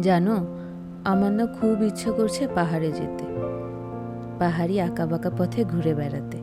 জানো আমার না খুব ইচ্ছে করছে পাহাড়ে যেতে। পাহাড়ি আঁকাবাঁকা পথে ঘুরে বেড়াতে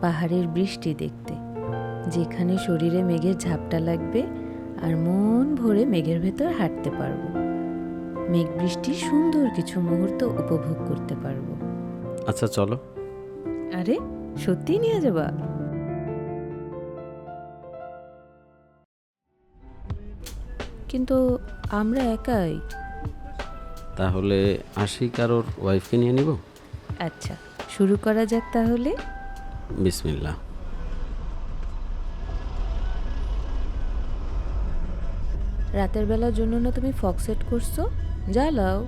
পাহাড়ের বৃষ্টি দেখতে যেখানে শরীরে মেঘের ঝাপটা লাগবে আর মন ভরে মেঘের ভেতর হাঁটতে পারব। মেঘ বৃষ্টির সুন্দর কিছু মুহূর্ত উপভোগ করতে পারব। আচ্ছা চলো। আরে সত্যি নিয়ে যাবা? কিন্তু আমরা একাই। তাহলে আশিক আর ওর ওয়াইফকে নিয়ে নিব? আচ্ছা শুরু করা যাক তাহলে। বিসমিল্লা রাতের বেলার জন্য না তুমি ফক সেট করছ? জ্বালাও।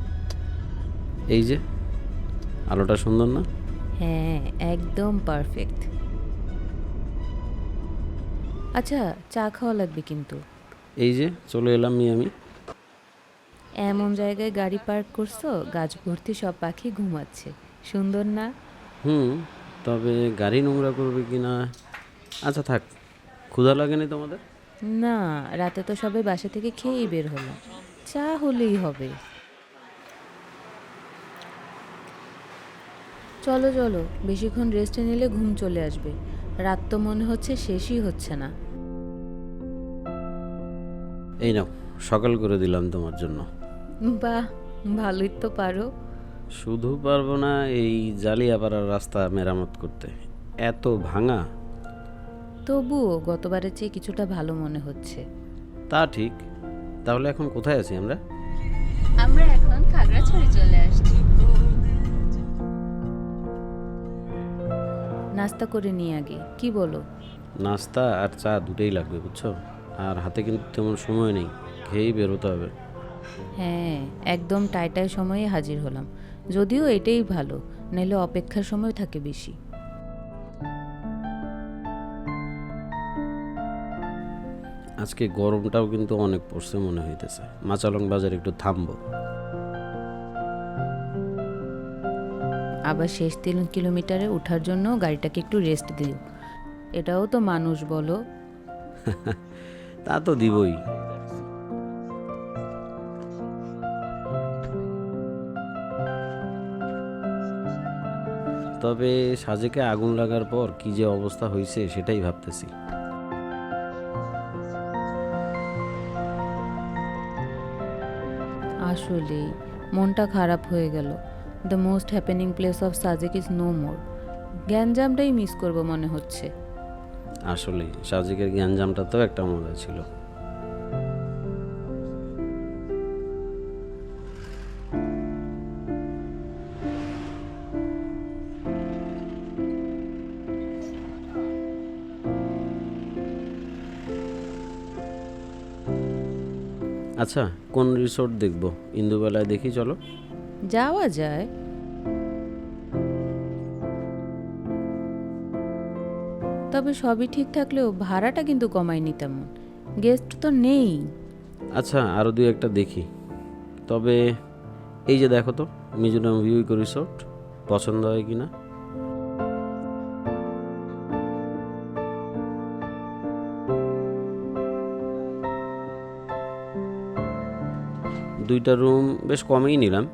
এই যে আলোটা সুন্দর না? হ্যাঁ একদম পারফেক্ট আচ্ছা চা খাওয়া লাগবে কিন্তু। এই যে চলে এলাম মিয়ামি। এমন জায়গায় গাড়ি পার্ক করছ গাছ ভর্তি সব পাখি ঘুমাচ্ছে। সুন্দর না? হুম তবে গাড়ি নোংরা করবে কি না আচ্ছা থাক। ক্ষুধা লাগেনি তোমাদের? না রাতে তো সবাই বাসা থেকে খেয়েই বের হলো। চা হলেই হবে। চলো চলো বেশিক্ষণ রেস্টে নিলে ঘুম চলে আসবে। রাত তো মনে হচ্ছে শেষই হচ্ছে না। এই নাও সকাল করে দিলাম তোমার জন্য। বাহ ভালোই তো পারো। শুধু পারব না এই জালিয়াপাড়ার রাস্তা মেরামত করতে। এত ভাঙা। তবুও গতবারের চেয়ে কিছুটা ভালো মনে হচ্ছে। তা ঠিক। তাহলে এখন কোথায় আছি আমরা? আমরা এখন খাগড়াছড়ি চলে আসছি। নাস্তা করে নিয়ে আগে। কি বলো? নাস্তা আর চা দুটোই লাগবে বুঝছ? আর হাতে কিন্তু তেমন সময় নেই খেয়েই বেরোতে হবে। হ্যাঁ একদম টাইটাই সময়ে হাজির হলাম। যদিও এটাই ভালো নাহলে অপেক্ষার সময় থাকে বেশি। আজকে গরমটাও কিন্তু অনেক পড়ছে মনে হইতেছে। মাচালং বাজার একটু থামবো। আবার শেষ তিন কিলোমিটারে ওঠার জন্য গাড়িটাকে একটু রেস্ট দিও। এটাও তো মানুষ বলো। তা তো দিবই। তবে সাজেকে আগুন লাগার পর কি যে অবস্থা হয়েছে সেটাই ভাবতেছি। আসলে মনটা খারাপ হয়ে গেল। The most happening place of Sajek is no more গ্যাঞ্জামটাই miss করব মনে হচ্ছে। আসলে সাজেকের জ্ঞানজামটা তো একটা মজা ছিল। আচ্ছা কোন রিসোর্ট দেখব? ইন্দুবেলায় দেখি চলো। যাওয়া যায়। তবে সবই ঠিক থাকলেও ভাড়াটা কিন্তু কমায়নি তেমন গেস্ট তো নেই। আচ্ছা আরও দুই একটা দেখি। তবে এই যে দেখো তো মিজোরাম ভিউ রিসোর্ট, পছন্দ হয় কি না দুইটা রুম বেশ কমেই নিলাম।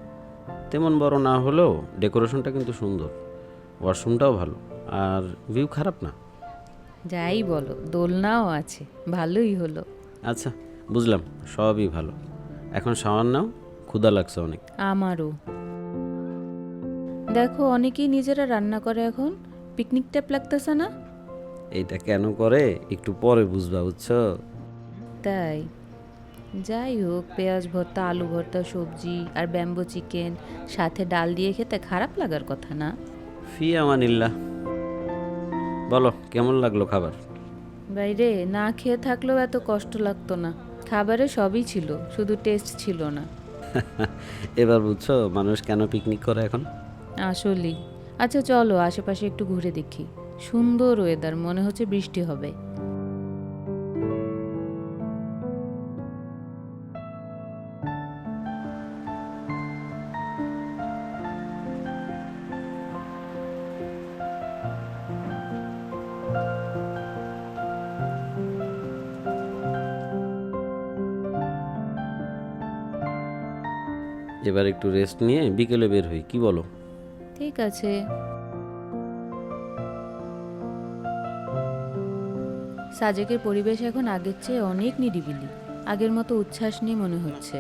তেমন বড় না হলেও ডেকোরেশনটা কিন্তু সুন্দর। ওয়াশরুমটাও ভালো। আর ভিউ খারাপ না? যাই বলো দোলনাও আছে ভালোই হলো। আচ্ছা বুঝলাম সবই ভালো। এখন সাওয়ার নাও ক্ষুধা লাগছে অনেক। আমারও। দেখো অনেকেই নিজেরা রান্না করে এখন। পিকনিক ট্যাপ লাগতেছে না? এইটা কেন করে? একটু পরে বুঝবা বুঝছ? তাই। যাই হোক পেঁয়াজ ভর্তা আলু ভর্তা সবজি আর ব্যাম্বো চিকেন সাথে ডাল দিয়ে খেতে খারাপ লাগার কথা না। ফি আমানিল্লাহ। বলো কেমন লাগল খাবার? বাইরে না খেয়ে থাকলেও এত কষ্ট লাগতো না। খাবারে সবই ছিল শুধু টেস্ট ছিল না। এবার বুঝছ মানুষ কেন পিকনিক করে এখন? আসলেই। আচ্ছা চলো আশেপাশে একটু ঘুরে দেখি। সুন্দর ওয়েদার মনে হচ্ছে বৃষ্টি হবে। এবার একটু রেস্ট নিয়ে বিকেলে বের হই কি বলো ঠিক আছে সাজেকের পরিবেশ এখন আগের চেয়ে অনেক নিরিবিলি আগের মতো উচ্ছ্বাস নেই মনে হচ্ছে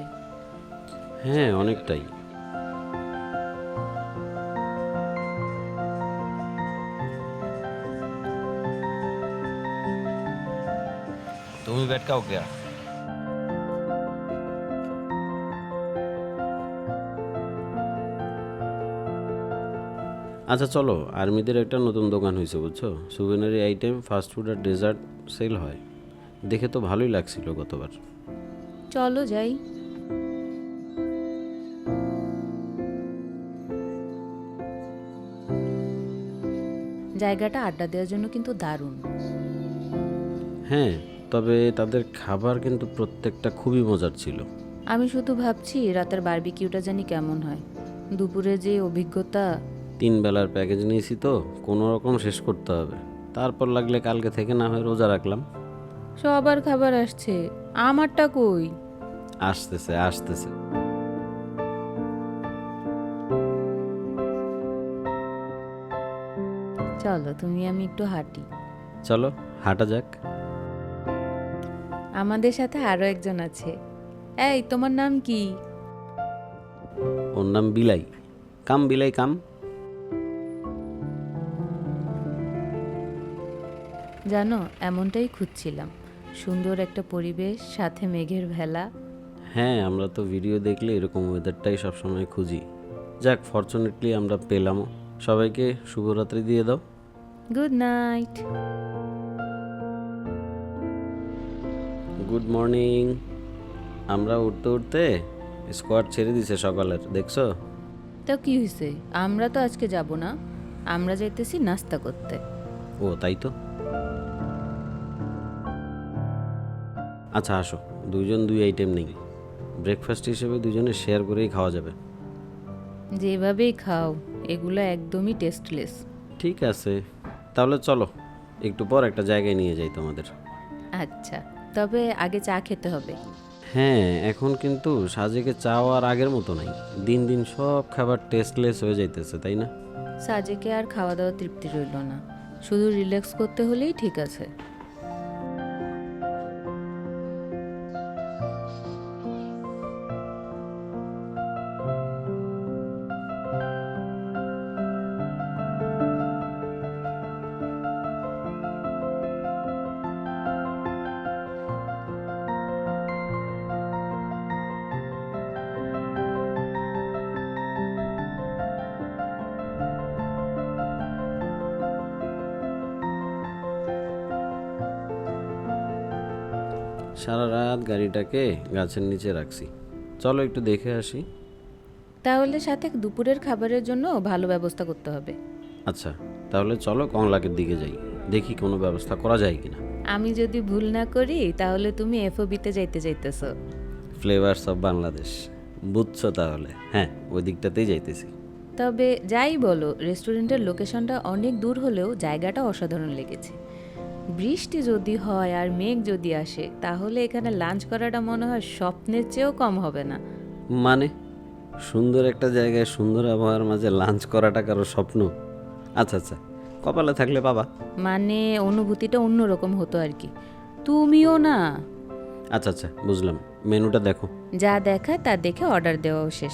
হ্যাঁ অনেকটাই তুমি बैठ का हो गया আচ্ছা চলো। আর্মিদের একটা নতুন দোকান হয়েছে বুঝছ? সুভেনারি আইটেম ফাস্ট ফুড আর ডেজার্ট সেল হয়। দেখে তো ভালোই লাগছিল গতবার। চলো যাই। জায়গাটা আড্ডা দেওয়ার জন্য কিন্তু দারুণ। হ্যাঁ তবে তাদের খাবার কিন্তু প্রত্যেকটা খুবই মজার ছিল। আমি শুধু ভাবছি রাতের বারবিকিউটা জানি কেমন হয়। দুপুরে যে অভিজ্ঞতা তিন বেলার প্যাকেজ নিয়েছি তো কোনো রকম শেষ করতে হবে। তারপর লাগলে কালকে থেকে না হয় রোজা রাখলাম। সবার খাবার আসছে। আমারটা কই? আসতেছে আসতেছে। চলো তুমি আমি একটু হাঁটি। চলো হাঁটা যাক। আমাদের সাথে আরও একজন আছে। এই তোমার নাম কি? ওর নাম বিলাই। কাম বিলাই কাম। জানো এমনটাই খুঁজছিলাম। সুন্দর একটা পরিবেশ সাথে মেঘের ভেলা। হ্যাঁ আমরা তো ভিডিও দেখলে এরকম ওয়েদারটাই সবসময় খুঁজি। যাক ফর্চুনেটলি আমরা পেলামও সবাইকে শুভরাত্রি দিয়ে দাও। গুড নাইট গুড মর্নিং আমরা উঠতে উঠতে স্কোয়াড ছেড়ে দিছে সকালের দেখছ? তো কি হয়েছে আমরা তো আজকে যাব না। আমরা যাইতেছি নাস্তা করতে। ও তাই তো। আচ্ছা আসো। দুইজন দুই আইটেম নেই। ব্রেকফাস্ট হিসেবে দুজনে শেয়ার করেই খাওয়া যাবে। যেভাবেই খাও এগুলো একদমই টেস্টলেস ঠিক আছে। তাহলে চলো একটু পর একটা জায়গায় নিয়ে যাই তোমাদের। আচ্ছা তবে আগে চা খেতে হবে। হ্যাঁ এখন কিন্তু সাজেকে চাও আর আগের মতো নাই। দিন দিন সব খাবার টেস্টলেস হয়ে যাইতেছে তাই না? সাজেকে আর খাওয়া দাওয়া তৃপ্তি রইল না। শুধু রিল্যাক্স করতে হলেই ঠিক আছে। সারা রাত গাড়িটাকে গাছের নিচে রাখছি। চলো একটু দেখে আসি। তাহলে সাথে দুপুরের খাবারের জন্য ভালো ব্যবস্থা করতে হবে। আচ্ছা তাহলে চলো কংলাকের দিকে যাই। দেখি কোনো ব্যবস্থা করা যায় কিনা। আমি যদি ভুল না করি তাহলে তুমি এফওবিতে যাইতে যাইতেছো। Flavours of Bangladesh. বুঝছ তাহলে। হ্যাঁ ওই দিকটাতেই যাইতেছি। তবে যাই বলো রেস্টুরেন্টের লোকেশনটা অনেক দূর হলেও জায়গাটা অসাধারণ লেগেছে। বৃষ্টি যদি হয় আর মেঘ যদি আসে তাহলে এখানে লাঞ্চ করাটা মনে হয় স্বপ্নের চেয়েও কম হবে না। মানে? সুন্দর একটা জায়গায় সুন্দর আবহাওয়ার মাঝে লাঞ্চ করাটা কারও স্বপ্ন? আচ্ছা আচ্ছা। কপালে থাকলে বাবা মানে অনুভূতিটা অন্যরকম হতো আর কি। তুমিও না? আচ্ছা আচ্ছা বুঝলাম। মেনুটা দেখো। যা দেখা তা দেখে অর্ডার দেওয়াও শেষ।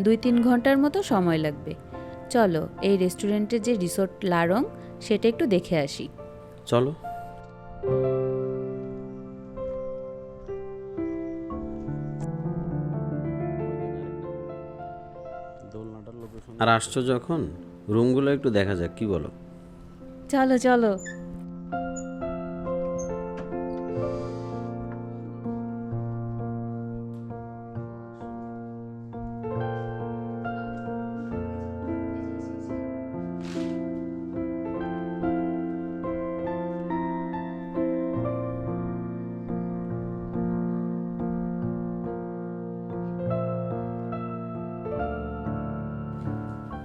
দুই তিন ঘণ্টার মতো সময় লাগবে। চলো এই রেস্টুরেন্টের যে রিসোর্ট লারং সেটা একটু দেখে আসি। চলো। আর আসছো যখন? রুমগুলো একটু দেখা যাক কি বলো? চলো চলো।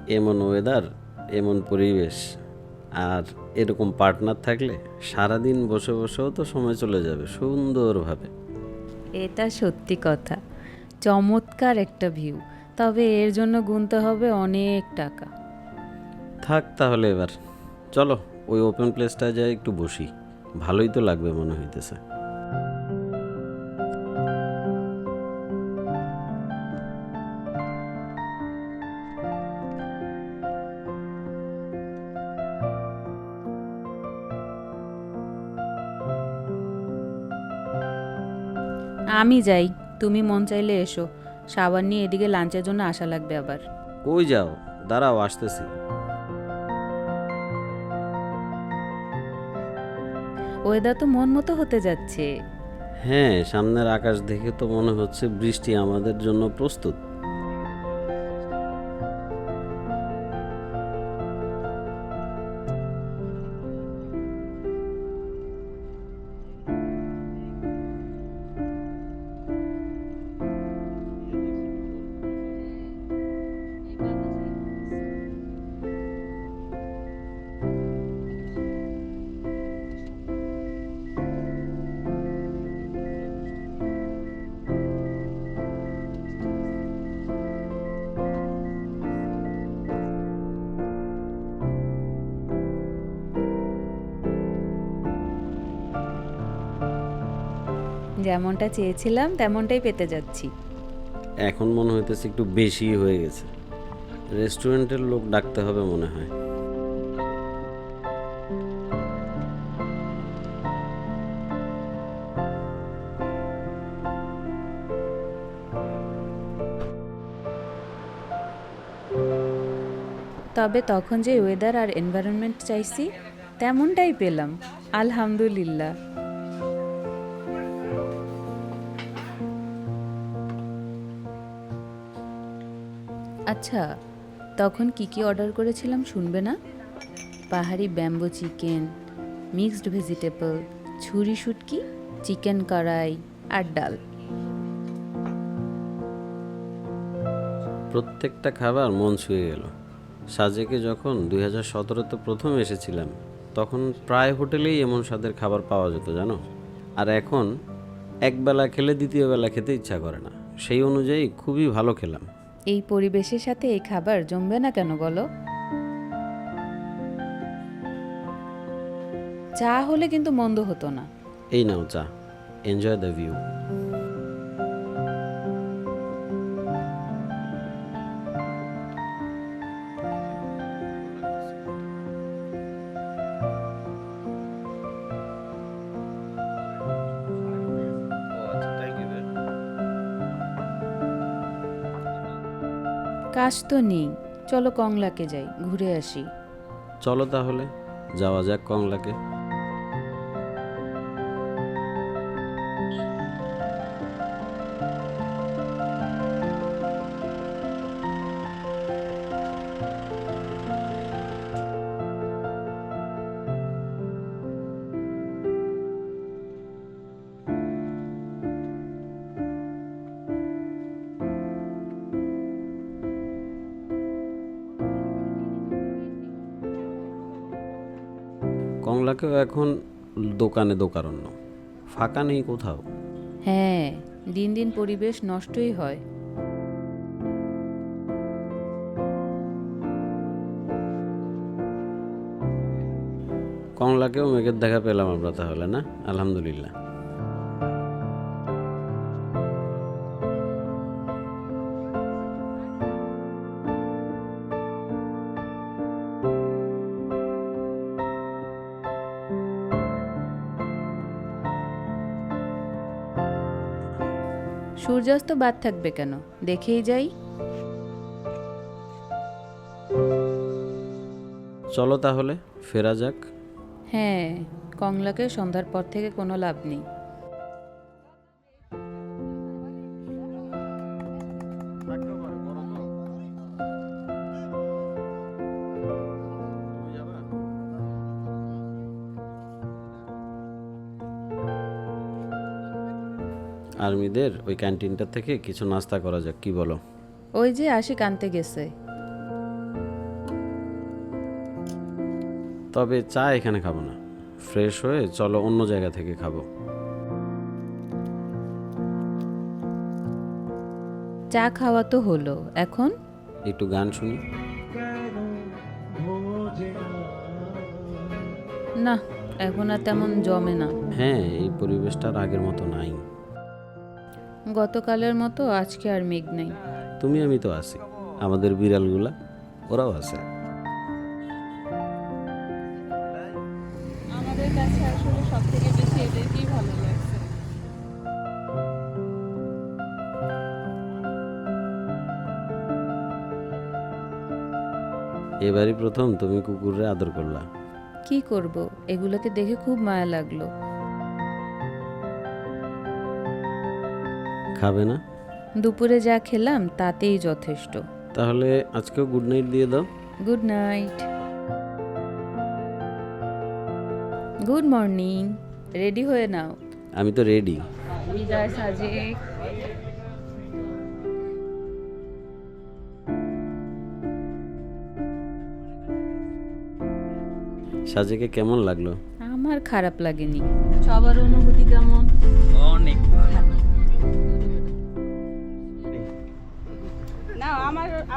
এমন ওয়েদার এমন পরিবেশ আর এরকম পার্টনার থাকলে সারাদিন বসে বসেও তো সময় চলে যাবে সুন্দরভাবে। এটা সত্যি কথা। চমৎকার একটা ভিউ তবে এর জন্য গুনতে হবে অনেক টাকা। থাক তাহলে এবার। চলো ওই ওপেন প্লেসটায় যাই একটু বসি। ভালোই তো লাগবে মনে হইতেছে। আমি যাই তুমি মন চাইলে এসো। সাবান নিয়ে এদিকে লাঞ্চের জন্য আসা লাগবে আবার। কই যাও? দাঁড়াও আসতেছি। ওয়েদার তো মন মতো হতে যাচ্ছে। হ্যাঁ সামনের আকাশ দেখে তো মনে হচ্ছে বৃষ্টি আমাদের জন্য প্রস্তুত। যেমনটা চেয়েছিলাম তেমনটাই পেতে যাচ্ছি। এখন মনে হইতেছে একটু বেশি হয়ে গেছে। রেস্টুরেন্টের লোক ডাকতে হবে মনে হয়। তবে তখন যে ওয়েদার আর এনভায়রনমেন্ট চাইছি তেমনটাই পেলাম। আলহামদুলিল্লাহ। আচ্ছা তখন কি কি অর্ডার করেছিলাম শুনবে না? পাহাড়ি ব্যাম্বো চিকেন, মিক্সড ভেজিটেবল, ছুরি শুটকি, চিকেন কড়াই আর ডাল। প্রত্যেকটা খাবার মন ছুঁয়ে গেল। সাজেকে যখন দুই হাজার সতেরোতে প্রথম এসেছিলাম, তখন প্রায় হোটেলেই এমন স্বাদের খাবার পাওয়া যেত, জানো? আর এখন একবেলা খেলে দ্বিতীয় বেলা খেতে ইচ্ছা করে না। সেই অনুযায়ী খুবই ভালো খেলাম। এই পরিবেশের সাথে এই খাবার জমবে না কেন বলো? চা হলে কিন্তু মন্দ হতো না। এই নাও চা। এনজয় দ্য ভিউ কাজ তো নেই। চলো কংলাকে যাই ঘুরে আসি। চলো তাহলে যাওয়া যাক কংলাকে। কংলাকেও এখন দোকানে দোকারণ্য। ফাঁকা নেই কোথাও। হ্যাঁ দিন দিন পরিবেশ নষ্টই হয়। কংলাকেও মেঘের দেখা পেলাম আমরা তাহলে না? আলহামদুলিল্লাহ। সূর্যাস্ত বাদ থাকবে কেন? দেখেই যাই। চলো তাহলে ফেরা যাক। হ্যাঁ কংলাকে সন্ধ্যার পর থেকে কোনো লাভ নেই। আর্মিদের ওই ক্যান্টিনটা থেকে কিছু নাস্তা করা যাক কি বলো? ওই যে আশিক আনতে গেছে। তবে চা এখানে খাব না। ফ্রেশ হয়ে চলো অন্য জায়গা থেকে খাব। চা খাওয়া তো হলো এখন? একটু গান শুনি। না এখন আর তেমন জমে না। হ্যাঁ এই পরিবেশটা আগের মতো নাই। গতকালের মতো আজকে আর মেঘ নেই। তুমি আমি তো আছি। আমাদের বিড়ালগুলা ওরাও আছে। আমাদের কাছে আসলে সব থেকে বেশি এদেরকেই ভালো লাগছে। এবারই প্রথম তুমি কুকুরে আদর করলা। কি করব? এগুলোকে দেখে খুব মায়া লাগল। খাবে না? দুপুরে যা খেলাম তাতেই যথেষ্ট। তাহলে আজকেও গুড নাইট দিয়ে দাও। Good night good morning ready হয়ে নাও। আমি তো রেডি বিদায় সাজে সাজেকে কেমন লাগল? আমার খারাপ লাগেনি। সবার অনুভূতি কেমন? অনেক না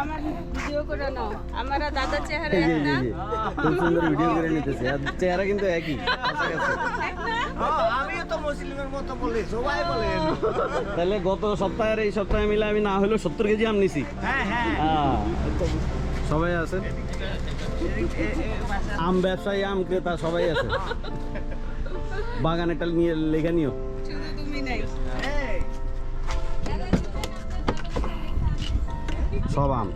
আমার আমার ভিডিও করে নাও। আমার আর দাদার চেহারা একটা। খুব সুন্দর ভিডিও করে নিতেছে। চেহারা কিন্তু একই। আমিও তো মুসলিমের মতো বলি সবাই বলেন তাহলে গত সপ্তাহের এই সপ্তাহে মিলে আমি না হলেও সত্তর কেজি আম নিছি। হ্যাঁ হ্যাঁ। সবাই আছে? আম ব্যবসায়ী আম ক্রেতা সবাই আছে? বাগানেটা নিয়ে লেখা নিও। শুধু তুমি নাই। সব আম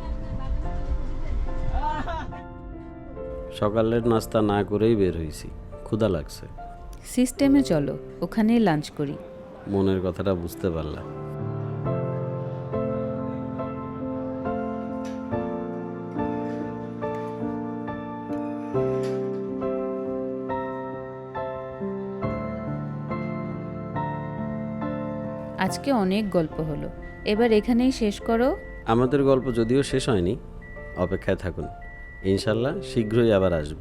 সকালের নাস্তা না করেই বের হয়েছি। ক্ষুধা লাগছে। সিস্টেমে চলো ওখানেই লাঞ্চ করি। মনের কথাটা বুঝতে পারলাম। আজকে অনেক গল্প হলো। এবার এখানেই শেষ করো। আমাদের গল্প যদিও শেষ হয়নি, অপেক্ষায় থাকুন। ইনশাল্লাহ শীঘ্রই আবার আসব।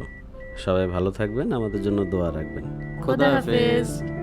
সবাই ভালো থাকবেন, আমাদের জন্য দোয়া রাখবেন। খোদা হাফেজ।